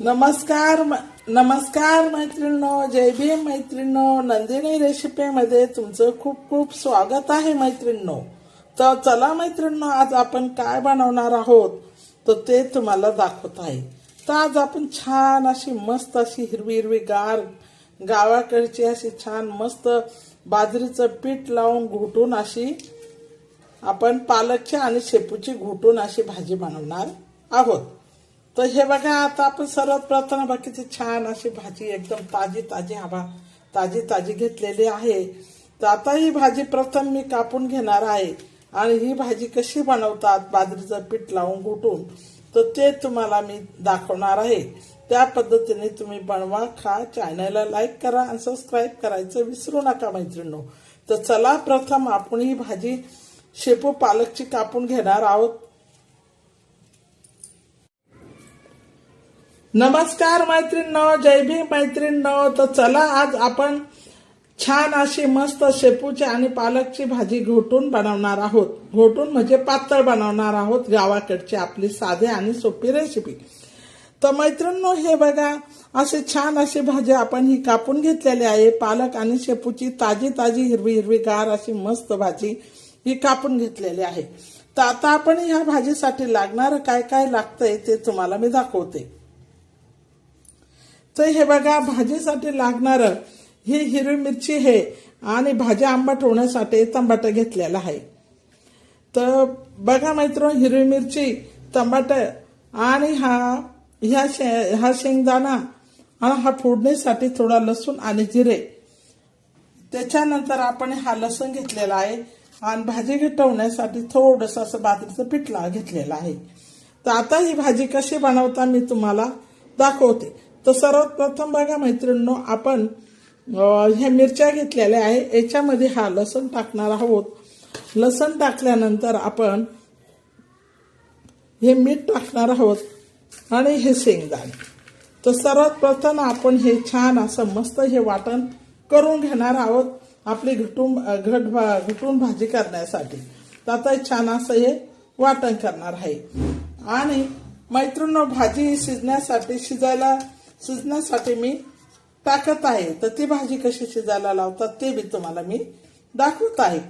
नमस्कार म- नमस्कार मैत्रिणींनो जय भीम मैत्रिणो नंदिनी रेसिपीमध्ये तुमचं खूप खूप स्वागत आहे मैत्रिणींनो. तर चला मैत्रिणींनो आज आपण काय बनवणार आहोत? तर ते तुम्हाला दाखवत आहे. तर आज आपण छान अशी मस्त अशी हिरवी हिरवी गार गावाकडची अशी छान मस्त बाजरीचं पीठ लावून घोटून अशी आपण पालकची आणि शेपूची घोटून अशी भाजी बनवणार आहोत. तर हे बघा आता आपण सर्वात प्रथम बघा किती छान अशी भाजी एकदम ताजी ताजी हवा ताजी ताजी घेतलेली आहे. तर आता ही भाजी प्रथम मी कापून घेणार आहे. आणि ही भाजी कशी बनवतात बाजरीचं पीठ लावून घुटून तर ते तुम्हाला मी दाखवणार आहे. त्या पद्धतीने तुम्ही बनवा खा चॅनलला लाईक करा आणि सबस्क्राईब करायचं विसरू नका मैत्रिणींनो. तर चला प्रथम आपण ही भाजी शेपू पालकची कापून घेणार आहोत. नमस्कार मैत्रीण जय भीम मैत्रीण तर चला आज आपण छान अशी मस्त शेपूची आणि पालकची भाजी घोटून बनवणार आहोत. घोटून म्हणजे पातळ बनवणार आहोत गावाकडची आपली साधे आणि सोपी रेसिपी तर मैत्रिणींनो हे बघा असे छान अशी भाजी आपण ही कापून घेतलेली आहे. पालक आणि शेपूची ताजी ताजी हिरवी हिरवी गार अशी मस्त भाजी ही कापून घेतलेली आहे. तर आता आपण ह्या भाजीसाठी लागणारं काय काय लागतंय ते तुम्हाला मी दाखवते. तर हे बघा भाजीसाठी लागणारं ही हिरवी मिरची आहे आणि भाज्या आंबट होण्यासाठी तंबाट घेतलेला आहे. तर बघा मित्र हिरवी मिरची तंबाट आणि हा ह्या शे हा शेंगदाणा आणि हा फोडणीसाठी थोडा लसूण आणि जिरे. त्याच्यानंतर आपण हा लसूण घेतलेला आहे आणि भाजी घटवण्यासाठी थोडंसं असं बाजरीचं पिठला घेतलेला आहे. तर आता ही भाजी कशी बनवता मी तुम्हाला दाखवते. तर सर्वात प्रथम बघा मैत्रिणींनो आपण ह्या मिरच्या घेतलेल्या आहे. याच्यामध्ये हा लसण टाकणार आहोत. लसण टाकल्यानंतर आपण हे मीठ टाकणार आहोत आणि हे शेंगदाणे. तर सर्वात प्रथम आपण हे छान असं मस्त हे वाटण करून घेणार आहोत आपली घटून घट घटून भाजी करण्यासाठी. तर आता छान असं हे वाटण करणार आहे. आणि मैत्रिणी भाजी शिजण्यासाठी शिजायला शिजण्यासाठी मी टाकत आहे. तर ती भाजी कशी शिजायला लावतात ते बी तुम्हाला मी दाखवत आहे.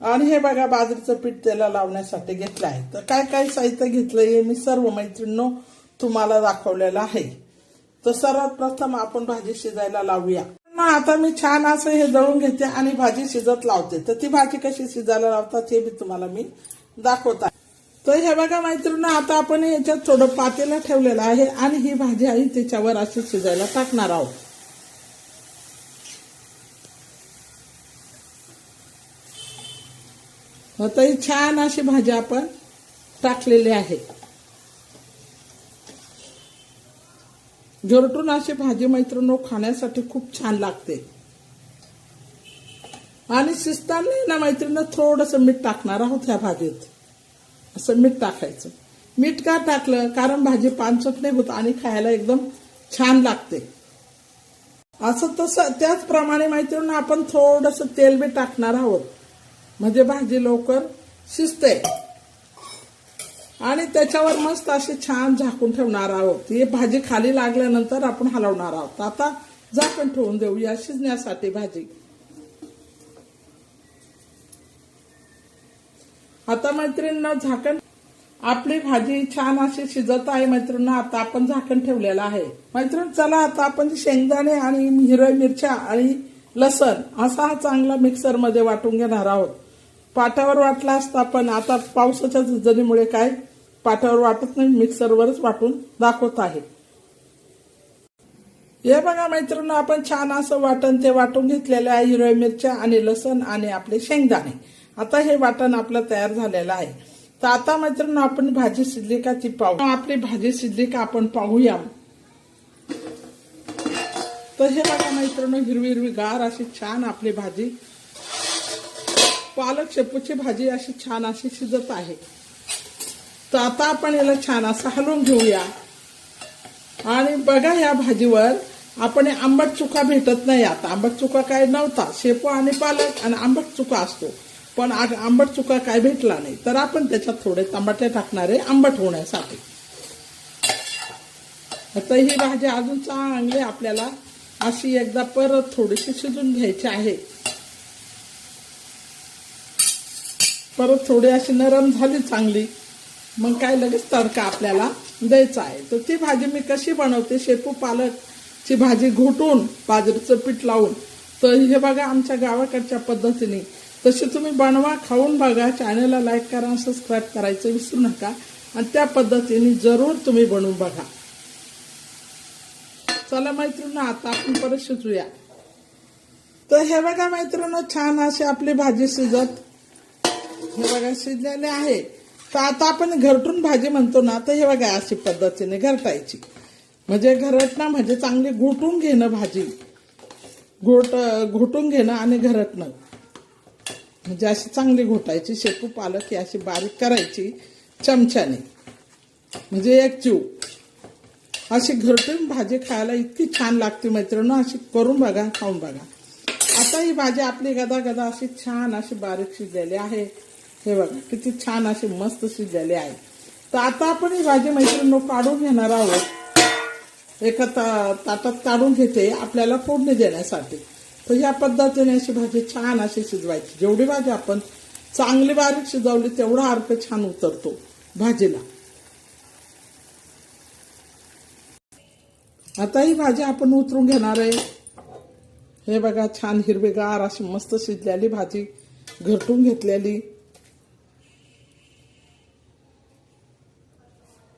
आणि हे बघा बाजरीचं पीठ त्याला लावण्यासाठी घेतलं आहे. तर काय काय साहित्य घेतलं हे मी सर्व मैत्रिणींनो तुम्हाला दाखवलेलं आहे. तर सर्वात प्रथम आपण भाजी शिजायला लावूया. मग आता मी छान असं हे दळून घेते आणि भाजी शिजत लावते. तर ती भाजी कशी शिजायला लावतात हे बी तुम्हाला मी दाखवत आहे. तर हे बघा मैत्रिणी आता आपण याच्यात थोडं पातेला ठेवलेलं आहे आणि ही भाजी आहे त्याच्यावर अशी शिजायला टाकणार आहोत. हो, आता ही छान अशी भाजी आपण टाकलेली आहे. झोरटून अशी भाजी मैत्रिणी खाण्यासाठी खूप छान लागते. आणि शिजताना ना मैत्रिणी थोडस मीठ टाकणार आहोत ह्या भाजीत. असं मीठ टाकायचं. मीठ का टाकलं? कारण भाजी पानसट नाही होत आणि खायला एकदम छान लागते. असं तसं त्याचप्रमाणे माहिती आपण थोडस तेल बी टाकणार आहोत. म्हणजे भाजी लवकर शिजते. आणि त्याच्यावर मस्त अशी छान झाकून ठेवणार आहोत. ही भाजी खाली लागल्यानंतर आपण हलवणार आहोत. आता झाकण ठेवून देऊया शिजण्यासाठी भाजी. आता मैत्रिणींना झाकण आपली भाजी छान अशी शिजत आहे मैत्रिणींना आता आपण झाकण ठेवलेलं आहे. मैत्रीण चला आता आपण शेंगदाणे आणि हिरव्या मिरच्या आणि लसण असा हा चांगला मिक्सरमध्ये वाटून घेणार आहोत. पाटावर वाटला असता पण आता पावसाच्या झुंजणीमुळे काय? पाटावर वाटत नाही मिक्सरवरच वाटून दाखवत आहे. हे बघा मैत्रिणी आपण छान असं वाटण ते वाटून घेतलेलं आहे हिरव्या मिरच्या आणि लसण आणि आपले शेंगदाणे. आता हे वाटण आपलं तयार झालेलं आहे. तर आता मैत्रिणी आपण भाजी शिजली का ती पाहू आपली भाजी शिजली का आपण पाहूया. तर हे बघा मैत्रिणी हिरवी हिरवी गार अशी छान आपली भाजी. पालक शेपूची भाजी अशी छान अशी शिजत आहे. तर आता आपण याला छान असं हलवून घेऊया. आणि बघा या भाजीवर आपण आंबट चुका भेटत नाही आता. आंबट चुका काय नव्हता. शेपू आणि पालक आणि आंबट चुका असतो. पण आज आंबट चुका काय भेटला नाही तर आपण त्याच्यात थोडे टमाटे टाकणारे आंबट होण्यासाठी. आता ही भाजी अजून चांगली आपल्याला अशी एकदा परत थोडीशी शिजून घ्यायची आहे. परत थोडी अशी नरम झाली चांगली मग काय लगेच तडका आपल्याला द्यायचा आहे. तर ती भाजी मी कशी बनवते शेपू पालकची भाजी घोटून बाजरीचं पीठ लावून तर हे बघा आमच्या गावाकडच्या पद्धतीने तशी तुम्ही बनवा खाऊन बघा चॅनलला लाईक करा सबस्क्राईब करायचं विसरू नका. आणि त्या पद्धतीने जरूर तुम्ही बनवून बघा. चला मैत्रिणी आता आपण परत शिजूया. तर हे बघा मैत्रिणी छान अशी आपली भाजी शिजत हे बघा शिजलेले आहे. तर आता आपण घरटून भाजी म्हणतो ना तर हे बघा अशी पद्धतीने घरटायची. म्हणजे घरटणं म्हणजे चांगली घोटून घेणं भाजी. घोट घोटून घेणं आणि घरटणं. म्हणजे अशी चांगली घोटायची शेपू पालक ही अशी बारीक करायची चमच्याने. म्हणजे एक जीव. अशी घरटून भाजी खायला इतकी छान लागते मैत्रिणी अशी करून बघा खाऊन बघा. आता ही भाजी आपली गदा गदा अशी छान अशी बारीक शिजलेली आहे. हे बघा किती छान अशी मस्त शिजलेली आहे. तर आता आपण ही भाजी मैत्रिणी काढून घेणार आहोत. एका ता ताटात काढून घेते आपल्याला फोडणी देण्यासाठी. तर या पद्धतीने अशी भाजी छान अशी शिजवायची. जेवढी भाजी आपण चांगली बारीक शिजवली तेवढा अर्क छान उतरतो भाजीला. आता ही भाजी आपण उतरून घेणार आहे. हे बघा छान हिरवेगार अशी मस्त शिजलेली भाजी घरटून घेतलेली.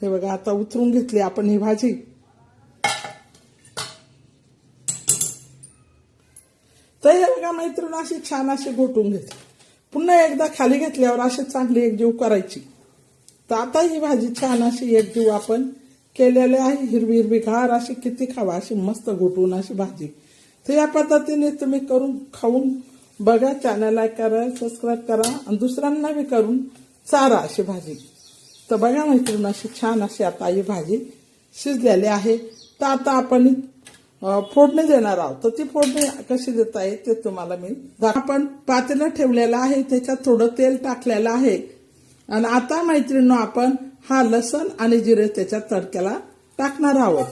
हे बघा आता उतरून घेतली आपण ही भाजी तर हे बघा मैत्रीण अशी छान अशी घोटून घेतली पुन्हा एकदा खाली घेतल्यावर अशी चांगली एकजीव करायची. तर आता ही भाजी छान अशी एकजीव आपण केलेली आहे. हिरवी हिरवी घार अशी किती खावा अशी मस्त घोटून अशी भाजी. तर या पद्धतीने तुम्ही करून खाऊन बघा चॅनल लाईक करा सबस्क्राईब करा आणि दुसऱ्यांना बी करून चारा अशी भाजी. तर बघा मैत्रीण अशी छान अशी आता ही भाजी शिजलेली आहे. तर आता आपण फोडणी देणार आहोत. तर ती फोडणी कशी देता येईल ते तुम्हाला मी आपण पातेलं ठेवलेलं आहे त्याच्यात थोडं तेल टाकलेलं आहे. आणि आता मैत्रिणी आपण हा लसण आणि जिरे त्याच्या तडक्याला टाकणार आहोत.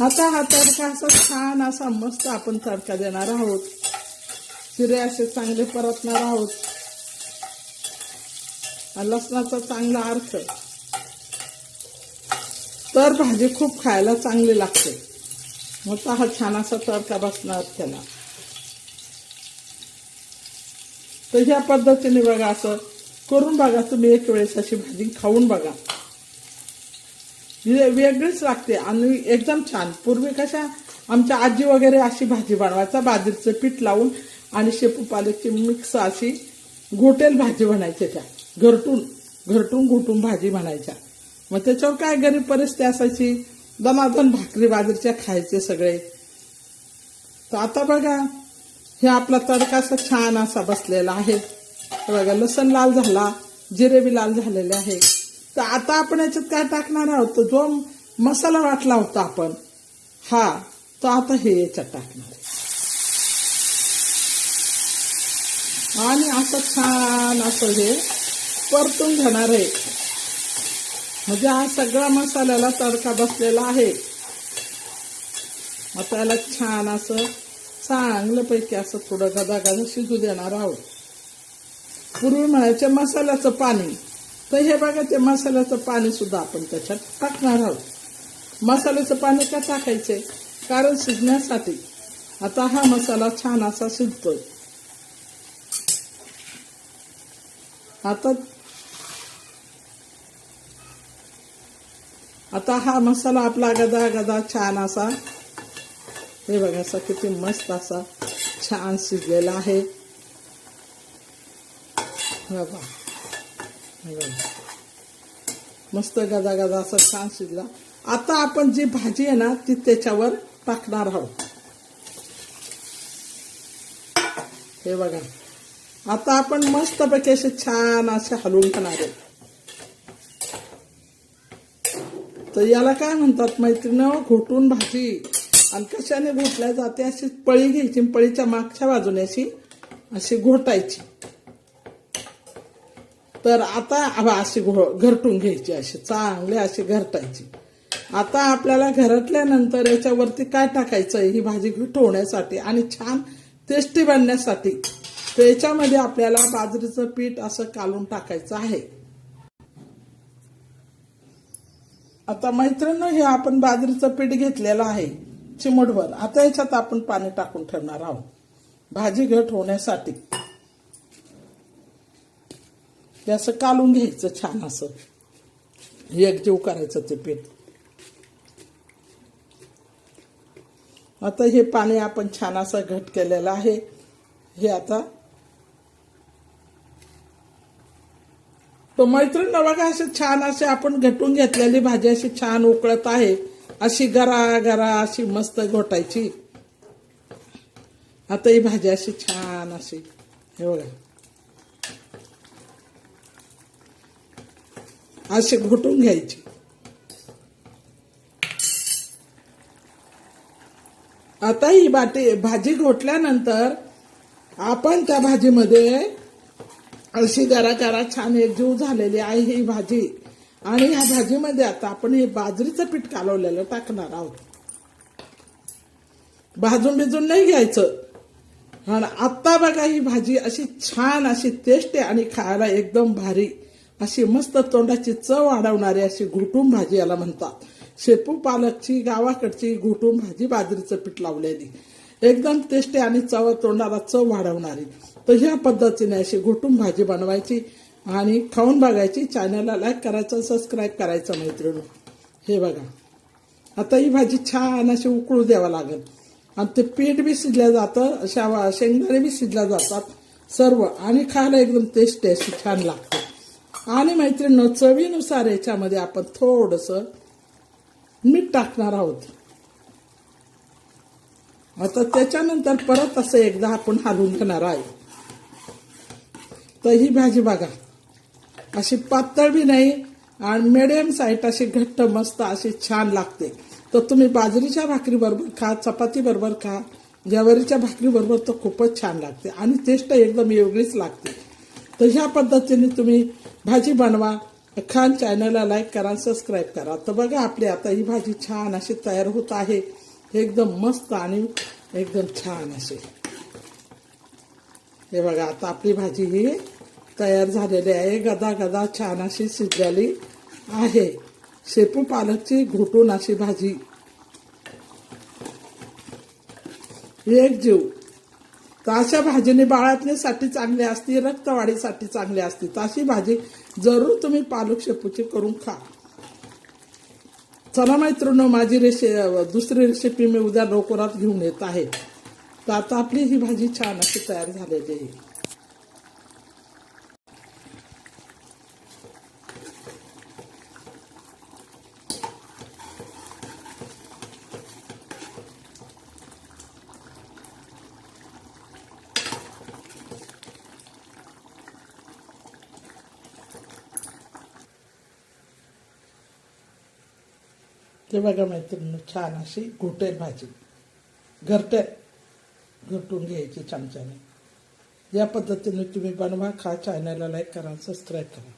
आता हा तडका असा छान असा मस्त आपण तडका देणार आहोत. जिरे असे चांगले परतणार आहोत. लसणाचा चांगला अर्थ. तर भाजी खूप खायला चांगली लागते. मग हा छान असा तडका बसणार त्याला. तर ह्या पद्धतीने बघा असं करून बघा तुम्ही एक वेळेस अशी भाजी खाऊन बघा. वेगळीच लागते आणि एकदम छान. पूर्वी कशा आमच्या आजी वगैरे अशी भाजी बनवायचा बाजरीचं पीठ लावून आणि शेपू पालकची मिक्स अशी घोटेल भाजी बनायची त्या. घरटून घरटून घोटून भाजी बनायच्या मग त्याच्यावर काय गरीब परिस्थिती असायची? दमादन भाकरी बाजरीच्या खायचे सगळे. तर आता बघा हे आपला तडका असा छान असा बसलेला आहे. बघा लसण लाल झाला जिरे बी लाल झालेले आहे. तर आता आपण याच्यात काय टाकणार आहोत? जो मसाला वाटला होता आपण हा तो आता हे याच्यात टाकणार आणि असं छान असं हे परतून घेणार आहे. म्हणजे हा सगळा मसाल्याला तडका बसलेला आहे. मग त्याला छान असं चांगल्यापैकी असं थोडं गदा गदा शिजू देणार आहोत. पूर्वी म्हणायचे मसाल्याचं पाणी तर हे बघा ते मसाल्याचं पाणी सुद्धा आपण त्याच्यात टाकणार आहोत. मसाल्याचं पाणी का टाकायचे? कारण शिजण्यासाठी. आता हा मसाला छान असा शिजतोय. आता आता हा मसाला आपला गदा गदा छान असा. हे बघा असा किती मस्त असा छान शिजलेला आहे. बघा. मस्त गदा गदा असा छान शिजला. आता आपण जी भाजी आहे ना ती त्याच्यावर टाकणार आहोत. हे बघा. आता आपण मस्तपैकी असे छान असे हलवून खाणार आहे तर याला काय म्हणतात मैत्रिणी? घोटून भाजी. आणि कशाने घोटल्या जाते? अशी पळी घ्यायची पळीच्या मागच्या बाजूने अशी अशी घोटायची. तर आता अशी घो- घरटून घ्यायची अशी चांगले अशी घरटायची. आता आपल्याला घरटल्यानंतर याच्यावरती काय टाकायचं? ही भाजी घटवण्यासाठी आणि छान टेस्टी बनण्यासाठी. तर याच्यामध्ये आपल्याला बाजरीचं पीठ असं कालून टाकायचं आहे. आता मैत्रिणी हे आपण बाजरीचं पीठ घेतलेलं आहे चिमटभर. आता याच्यात आपण पाणी टाकून ठेवणार आहोत. भाजी घट होण्यासाठी. ते असं कालून घ्यायचं छान असं. एकजीव करायचं ते पीठ. आता हे पाणी आपण छान असं घट केलेलं आहे. हे आता तो मैत्रीण बघा असे छान असे आपण घटून घेतलेली भाजी अशी छान उकळत आहे अशी गरा गरा अशी मस्त घोटायची. आता ही भाजी अशी छान अशी हे बघा. अशी घोटून घ्यायची. आता ही बाटी भाजी घोटल्यानंतर आपण त्या भाजीमध्ये अशी गरा गरा छान एकजीव झालेली आहे ही भाजी. आणि ह्या भाजीमध्ये आता आपण हे बाजरीचं पीठ कालवलेलं टाकणार आहोत. भाजून बिजून नाही घ्यायचं. आणि आत्ता बघा ही भाजी अशी छान अशी टेस्टी आणि खायला एकदम भारी. अशी मस्त तोंडाची चव वाढवणारी अशी घुटून भाजी याला म्हणतात. शेपू पालकची गावाकडची घुटून भाजी बाजरीचं पीठ लावलेली. एकदम टेस्टी आणि चव तोंडाला चव वाढवणारी. तर ह्या पद्धतीने अशी घुटून भाजी बनवायची आणि खाऊन बघायची. चॅनलला लाईक करायचं सबस्क्राईब करायचं मैत्रिणी हे बघा. आता ही भाजी छान अशी उकळू द्यावं लागेल. आणि ते पीठ बी शिजलं जातं अशा शेंगदाणे बी शिजल्या जातात सर्व. आणि खायला एकदम टेस्टी अशी छान लागते. आणि मैत्रिणी चवीनुसार याच्यामध्ये आपण थोडंसं मीठ टाकणार आहोत. आता त्याच्यानंतर परत असं एकदा आपण हलवून घेणार आहे. तर ही भाजी बघा. अशी पातळ बी नाही आणि मिडियम साईट अशी घट्ट मस्त अशी छान लागते. तर तुम्ही बाजरीच्या भाकरी बरोबर खा चपाती बरोबर खा. ज्वारीच्या भाकरी बरोबर तर खूपच छान लागते आणि टेस्ट एकदम वेगळीच लागते. तर ह्या पद्धतीने तुम्ही भाजी बनवा. खान चॅनलला लाईक करा सबस्क्राईब करा. तर बघा आपली आता ही भाजी छान अशी तयार होत आहे. एकदम मस्त आणि एकदम छान अशी. हे बघा आता आपली भाजी ही तयार झालेली आहे. गदा गदा छान अशी शिजलेली आहे. शेपू पालकची घुटून अशी भाजी. एक जीव. तर अशा भाजीने बाळातल्यासाठी चांगली असती रक्तवाढीसाठी चांगली असते. तर अशी भाजी जरूर तुम्ही पालक शेपूची करून खा. चला मैत्रिणी माझी रेसि दुसरी रेसिपी मी उद्या लवकरात घेऊन येत आहे. तर आता आपली ही भाजी छान अशी तयार झालेली आहे. ते बघा मैत्रिणी छान अशी घोटेल भाजी घरटे घरटून घ्यायची चमच्याने. या पद्धतीने तुम्ही बनवा खा चॅनलला लाईक करा सबस्क्राईब करा.